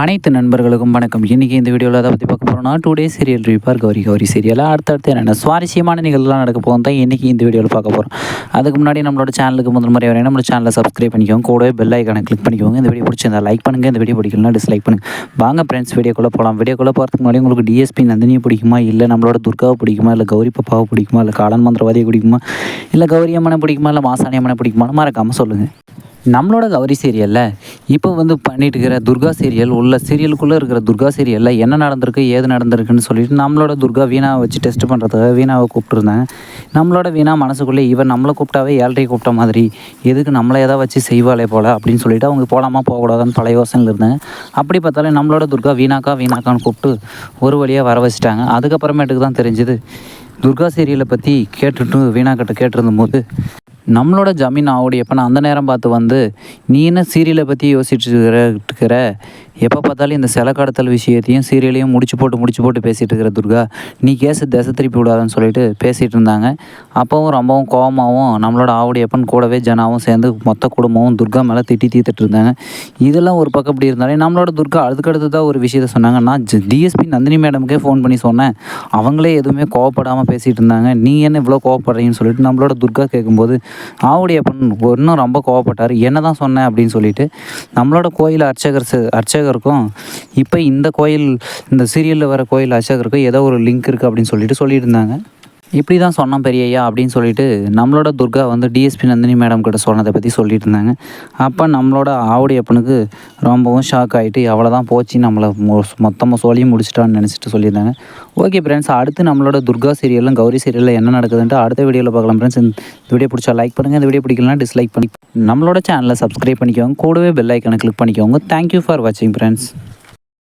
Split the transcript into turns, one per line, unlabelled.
அனைத்து நண்பர்களுக்கும் வணக்கம். இன்றைக்கி இந்த வீடியோவில் அதை பற்றி பார்க்க போகிறோம்னா டூ டேஸ் சீரியல் ரிவ்யூப்பார் கௌரி கௌரி சீரியலாக அடுத்தடுத்து என்னென்ன சுவாரஸ்யமான நிகழ்வுலாம் நடக்க போகும் தான் இன்றைக்கி இந்த வீடியோவில் பார்க்க போகிறோம் அதுக்கு முன்னாடி நம்மளோட சேனலுக்கு முதல் முறை வரையும் நம்மளோட சேனலை சப்ஸ்கிரைப் பண்ணிக்கோங்க. கூடவே பெல் ஐக்கானை கிளிக் பண்ணிக்கோங்க. இந்த வீடியோ பிடிச்சிருந்தா லைக் பண்ணுங்கள் இந்த வீடியோ பிடிக்கலனா டிஸ்லைக் பண்ணுங்கள் வாங்க ஃப்ரெண்ட்ஸ் வீடியோக்குள்ளே போகலாம் வீடியோக்குள்ளே போகிறதுக்கு முன்னாடி உங்களுக்கு டிஎஸ்பி நந்தினியை பிடிக்குமா? இல்லை நம்மளோட துர்காவை பிடிக்குமா? இல்லை கௌரி பாப்பாவை பிடிக்குமா? இல்லை காலன் மந்திரவாதியை பிடிக்குமா? இல்லை கௌரி அம்மனை பிடிக்குமா? இல்லை மாசாணி அம்மனை மறக்காமல் சொல்லுங்கள் நம்மளோட கௌரி சீரியலில் இப்போ வந்து பண்ணிட்டு இருக்கிற துர்கா சீரியல் உள்ள சீரியலுக்குள்ளே இருக்கிற துர்கா சீரியலில் என்ன நடந்திருக்கு ஏது நடந்திருக்குன்னு சொல்லிட்டு நம்மளோட துர்கா வீணாவை வச்சு டெஸ்ட் பண்ணுறதுக்காக வீணாவை கூப்பிட்டுருந்தேன். நம்மளோட வீணா மனசுக்குள்ளே இவன் நம்மளை கூப்பிட்டாவே ஏழரை கூப்பிட்ட மாதிரி எதுக்கு நம்மளை எதாவது வச்சு செய்வாளே போல் அப்படின்னு சொல்லிட்டு அவங்க போகலாமா போகக்கூடாதுன்னு பல யோசனைகள் இருந்தேன் அப்படி பார்த்தாலே நம்மளோட துர்கா வீணாக்கா வீணாக்கான்னு கூப்பிட்டு ஒரு வழியாக வர வச்சுட்டாங்க. அதுக்கப்புறமேட்டுக்கு தான் தெரிஞ்சுது துர்கா சீரியலை பற்றி கேட்டுட்டு வீணாக்கிட்ட கேட்டிருந்தும் போது நம்மளோட ஜமீன் ஆவுடையப்ப நான் அந்த நேரம் பார்த்து வந்து நீ என்ன சீரியலை பற்றி யோசிச்சுட்டு இருக்கிற எப்போ பார்த்தாலும் இந்த சில கடத்தல் விஷயத்தையும் சீரியலையும் முடிச்சு போட்டு முடிச்சு போட்டு பேசிகிட்டு இருக்கிற துர்கா நீ கேஸை திசை திருப்பி விடாதுன்னு சொல்லிட்டு பேசிகிட்டு இருந்தாங்க. அப்போவும் ரொம்பவும் கோபமாகவும் நம்மளோட ஆவுடையப்பன் கூடவே ஜனாவும் சேர்ந்து மொத்த குடும்பமும் துர்கா மேலே திட்டி தீர்த்துட்டு இருந்தாங்க. இதெல்லாம் ஒரு பக்கம் இப்படி இருந்தாலே நம்மளோட துர்கா அதுக்கடுத்து தான் ஒரு விஷயத்த சொன்னாங்க. நான் டிஎஸ்பி நந்தினி மேடமுக்கே ஃபோன் பண்ணி சொன்னேன். அவங்களே எதுவுமே கோவப்படாமல் பேசிகிட்டு இருந்தாங்க. நீ என்ன இவ்வளோ கோவப்படுறீங்கன்னு சொல்லிட்டு நம்மளோட துர்கா கேட்கும்போது ஆவுடையப்பன் இன்னும் ரொம்ப கோவப்பட்டார். என்ன தான் சொன்னேன் அப்படின்னு சொல்லிட்டு நம்மளோட கோயில் அர்ச்சகர் அர்ச்சகருக்கும் இப்போ இந்த கோயில் இந்த சீரியலில் வர கோயில் அர்ச்சகருக்கும் ஏதோ ஒரு லிங்க் இருக்குது அப்படின்னு சொல்லிட்டு சொல்லியிருந்தாங்க. இப்படி தான் சொன்னோம் பெரியய்யா அப்படின்னு சொல்லிட்டு நம்மளோட துர்கா வந்து டிஎஸ்பி நந்தினி மேடம் கிட்ட சொன்னதை பற்றி சொல்லிட்டு இருந்தாங்க. அப்போ நம்மளோட ஆவடி அப்பனுக்கு ரொம்பவும் ஷாக் ஆகிட்டு அவ்வளோதான் போச்சு நம்மளை மொத்தமாக சொல்லி முடிச்சிட்டான்னு நினச்சிட்டு சொல்லியிருந்தாங்க. ஓகே ஃப்ரெண்ட்ஸ் அடுத்து நம்மளோட துர்கா சீரியலும் கௌரி சீரியலில் என்ன நடக்குதுன்ட்டு அடுத்த வீடியோவில் பார்க்கலாம் ஃப்ரெண்ட்ஸ் இந்த வீடியோ பிடிச்சா லைக் பண்ணுங்கள் இந்த வீடியோ பிடிக்கலாம் டிஸ்லைக் பண்ணி நம்மளோட சேனலை சப்ஸ்கிரைப் பண்ணிக்கோங்க. கூடவே பெல் ஐக்கனை கிளிக் பண்ணிக்கோங்க. தேங்க்யூ ஃபார் வாட்சிங் ஃப்ரெண்ட்ஸ்